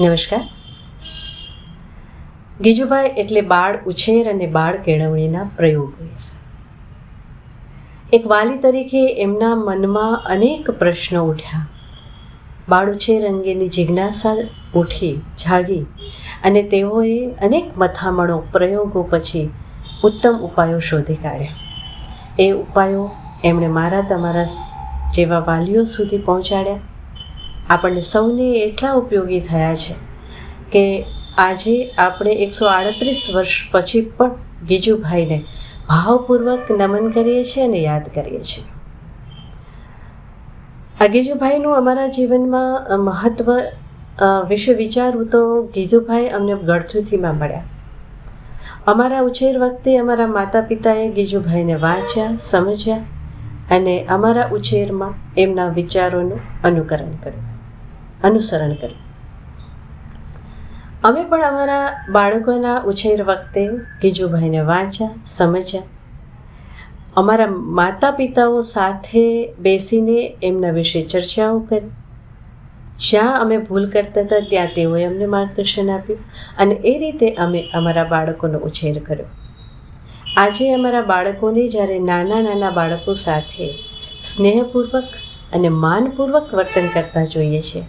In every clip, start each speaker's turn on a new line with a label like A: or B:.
A: નમસ્કાર. ગીજુભાઈ એટલે બાળ ઉછેર અને બાળ કેળવણીના પ્રયોગો. એક વાલી તરીકે એમના મનમાં અનેક પ્રશ્નો ઉઠ્યા. બાળ ઉછેર અંગેની જિજ્ઞાસા ઉઠી, જાગી અને તેઓએ અનેક મથામણો, પ્રયોગો પછી ઉત્તમ ઉપાયો શોધી કાઢ્યા. એ ઉપાયો એમણે મારા તમારા જેવા વાલીઓ સુધી પહોંચાડ્યા. આપણને સૌને એટલા ઉપયોગી થયા છે કે આજે આપણે એકસો આડત્રીસ વર્ષ પછી પણ ગીજુભાઈને ભાવપૂર્વક નમન કરીએ છીએ અને યાદ કરીએ છીએ. આ ગીજુભાઈનું અમારા જીવનમાં મહત્ત્વ વિશે વિચારવું તો ગીજુભાઈ અમને ગળથુથીમાં મળ્યા. અમારા ઉછેર વખતે અમારા માતા પિતાએ ગીજુભાઈને વાંચ્યા, સમજ્યા અને અમારા ઉછેરમાં એમના વિચારોનું અનુકરણ કર્યું. અનુસરણ કર્યું. અમે પણ અમારા બાળકોના ઉછેર વખતે ગીજુભાઈને વાંચ્યા, સમજ્યા. અમારા માતા પિતાઓ સાથે બેસીને એમના વિશે ચર્ચાઓ કરી. જ્યાં અમે ભૂલ કરતા હતા, ત્યાં તેઓએ અમને માર્ગદર્શન આપ્યું અને એ રીતે અમે અમારા બાળકોનો ઉછેર કર્યો. આજે અમારા બાળકોને જ્યારે નાના નાના બાળકો સાથે સ્નેહપૂર્વક અને માનપૂર્વક વર્તન કરતા જોઈએ છે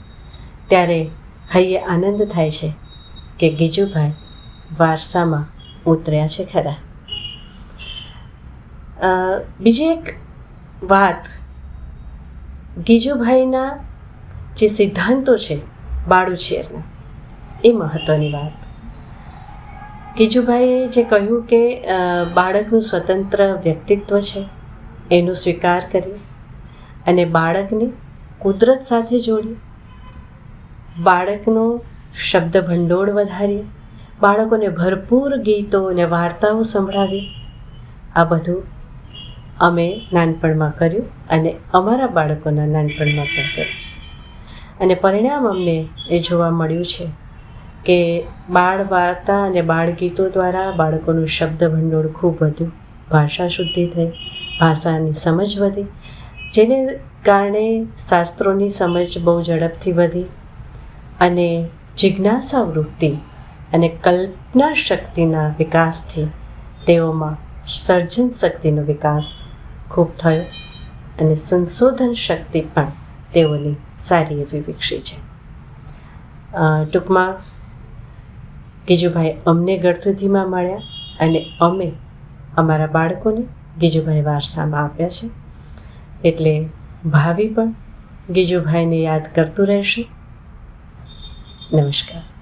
A: ત્યારે હૈયે આનંદ થાય છે કે ગીજુભાઈ વારસામાં ઉતર્યા છે ખરા. બીજી એક વાત. ગીજુભાઈના જે સિદ્ધાંતો છે બાળુછેરના, એ મહત્ત્વની વાત. ગીજુભાઈએ જે કહ્યું કે બાળકનું સ્વતંત્ર વ્યક્તિત્વ છે, એનો સ્વીકાર કરીએ અને બાળકને કુદરત સાથે જોડીએ. બાળકનો શબ્દ ભંડોળ વધારીએ બાળકોને ભરપૂર ગીતો અને વાર્તાઓ સંભળાવી. આ બધું અમે નાનપણમાં કર્યું અને અમારા બાળકોના નાનપણમાં પણ કર્યું. અને પરિણામ અમને એ જોવા મળ્યું છે કે બાળ વાર્તા અને બાળ ગીતો દ્વારા બાળકોનું શબ્દ ભંડોળ ખૂબ વધ્યું. ભાષા શુદ્ધિ થઈ, ભાષાની સમજ વધી, જેને કારણે શાસ્ત્રોની સમજ બહુ ઝડપથી વધી. અને જિજ્ઞાસા વૃત્તિ અને કલ્પના શક્તિના વિકાસથી તેઓમાં સર્જન શક્તિનો વિકાસ ખૂબ થયો અને સંશોધન શક્તિ પણ તેઓની સારી એવી વિકસી છે. ટૂંકમાં ગીજુભાઈ અમને ગળથુથીમાં મળ્યા અને અમે અમારા બાળકોને ગીજુભાઈ વારસામાં આપ્યા છે. એટલે ભાવિ પણ ગીજુભાઈને યાદ કરતું રહેશે. નમસ્કાર